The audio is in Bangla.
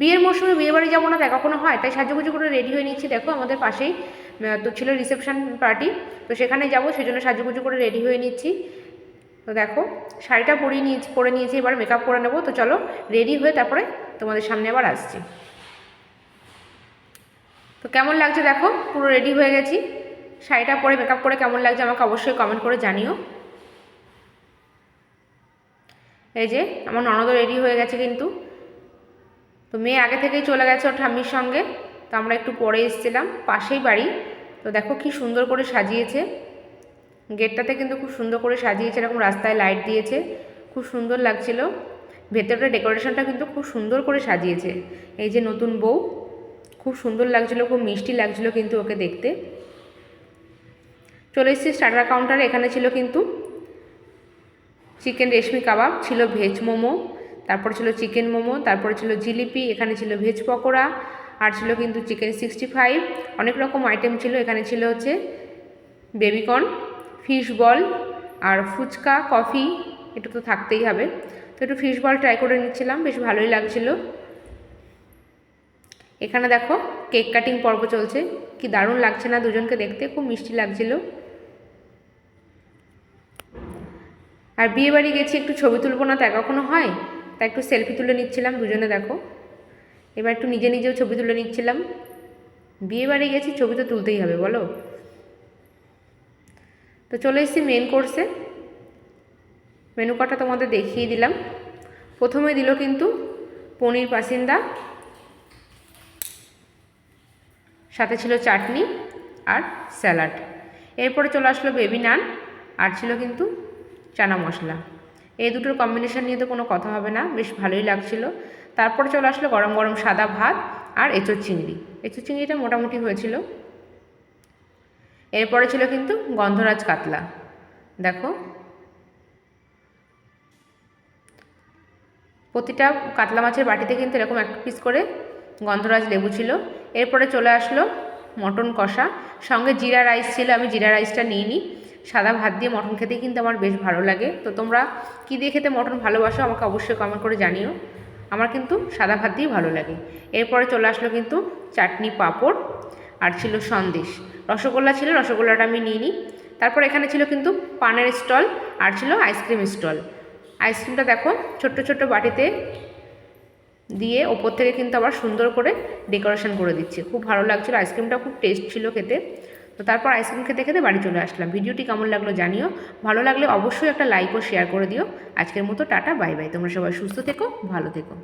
বিয়ের মরশুমে বিয়ে বাড়ি যাব না, তা কখনো হয়? তাই সাজুগুজু করে রেডি হয়ে নিচ্ছি। দেখো, আমাদের পাশেই তো ছিল রিসেপশন পার্টি তো সেখানে যাব সেই জন্য সাজুগুজু করে রেডি হয়ে নিচ্ছি। তো দেখো, শাড়িটা পরিয়ে নিয়েছি, পরে নিয়েছি, এবার মেকআপ করে নেব। তো চলো রেডি হয়ে তারপরে তোমাদের সামনে আবার আসছি। তো কেমন লাগছে দেখো? পুরো রেডি হয়ে গেছি। শাড়িটা পরে মেকআপ করে কেমন লাগছে আমাকে অবশ্যই কমেন্ট করে জানিও। এই যে, আমার ননদও রেডি হয়ে গেছে কিন্তু। তো মেয়ে আগে থেকেই চলে গেছে ওর ঠাম্মির সঙ্গে, তো আমরা একটু পরে এসেছিলাম, পাশেই বাড়ি। তো দেখো কি সুন্দর করে সাজিয়েছে। গেটটাতে কিন্তু খুব সুন্দর করে সাজিয়েছে, এরকম রাস্তায় লাইট দিয়েছে, খুব সুন্দর লাগছিল। ভেতরটা ডেকোরেশনটা কিন্তু খুব সুন্দর করে সাজিয়েছে। এই যে নতুন বউ, খুব সুন্দর লাগছিল, খুব মিষ্টি লাগছিল কিন্তু ওকে দেখতে। চলে এসেছি স্টার্টার কাউন্টারে এখানে ছিল কিন্তু চিকেন রেশমি কাবাব ছিল ভেজ মোমো তারপর ছিল চিকেন মোমো, তারপরে ছিল জিলিপি, এখানে ছিল ভেজ পকোড়া, আর ছিল কিন্তু চিকেন সিক্সটি ফাইভ। অনেক রকম আইটেম ছিল, এখানে ছিল হচ্ছে বেবিকর্ন ফিশ বল আর ফুচকা কফি এটা তো থাকতেই হবে। তো একটু ফিশ বল ট্রাই করে নিচ্ছিলাম, বেশ ভালোই লাগছিল। এখানে দেখো কেক কাটিং পর্ব চলছে। কি দারুণ লাগছে না দুজনকে দেখতে, খুব মিষ্টি লাগছিল। আর বিয়ে বাড়ি গেছি, একটু ছবি তুলবো না তা কখনো হয়? তা একটু সেলফি তুলে নিচ্ছিলাম, দুজনে দেখো। এবার একটু নিজে নিজেও ছবি তুলে নিচ্ছিলাম। বিয়ে বাড়ি গেছি, ছবি তো তুলতেই হবে, বলো? তো চলে এসেছি মেন কোর্সে মেনু কার্ডটা তোমাদের দেখিয়ে দিলাম। প্রথমে দিল কিন্তু পনির পাসিন্দা, সাথে ছিল চাটনি আর স্যালাড। এরপরে চলে আসলো বেবি নান আর ছিল কিন্তু চানা মশলা। এই দুটোর কম্বিনেশন নিয়ে তো কোনো কথা হবে না, বেশ ভালোই লাগছিল। তারপর চলে আসলো গরম গরম সাদা ভাত আর এঁচোর চিংড়ি। এঁচোর চিংড়িটা মোটামুটি হয়েছিল। এরপরে ছিল কিন্তু গন্ধরাজ কাতলা। দেখো। প্রতিটা কাতলা মাছের বাটিতে কিন্তু এরকম এক পিস করে গন্ধরাজ লেবু ছিল। এরপরে চলে আসলো মটন কষা। সঙ্গে জিরা রাইস ছিল, আমি জিরা রাইসটা নিইনি। সাদা ভাত দিয়ে মটন খেতে কিন্তু আমার বেশ ভালো লাগে। তো তোমরা কী দিয়ে খেতে মটন ভালোবাসো আমাকে অবশ্যই কমেন্ট করে জানিও। আমার কিন্তু সাদা ভাত দিয়েই ভালো লাগে। এরপরে চলে আসলো কিন্তু চাটনি পাঁপড় আর ছিল সন্দেশ। রসগোল্লা ছিল, রসগোল্লাটা আমি নিইনি তারপর এখানে ছিল কিন্তু পানের স্টল আর ছিল আইসক্রিম স্টল। আইসক্রিমটা দেখো ছোট্ট ছোট্ট বাটিতে দিয়ে ওপর থেকে কিন্তু আবার সুন্দর করে ডেকোরেশন করে দিচ্ছে। খুব ভালো লাগছিল, আইসক্রিমটা খুব টেস্ট ছিল খেতে। তো তারপর আইসক্রিম খেতে খেতে বাড়ি চলে আসলাম। ভিডিওটি কেমন লাগল জানিও। ভালো লাগলে অবশ্যই একটা লাইক ও শেয়ার করে দিও। আজকের মতো টাটা বাই বাই তোমরা সবাই সুস্থ থেকো, ভালো থেকো।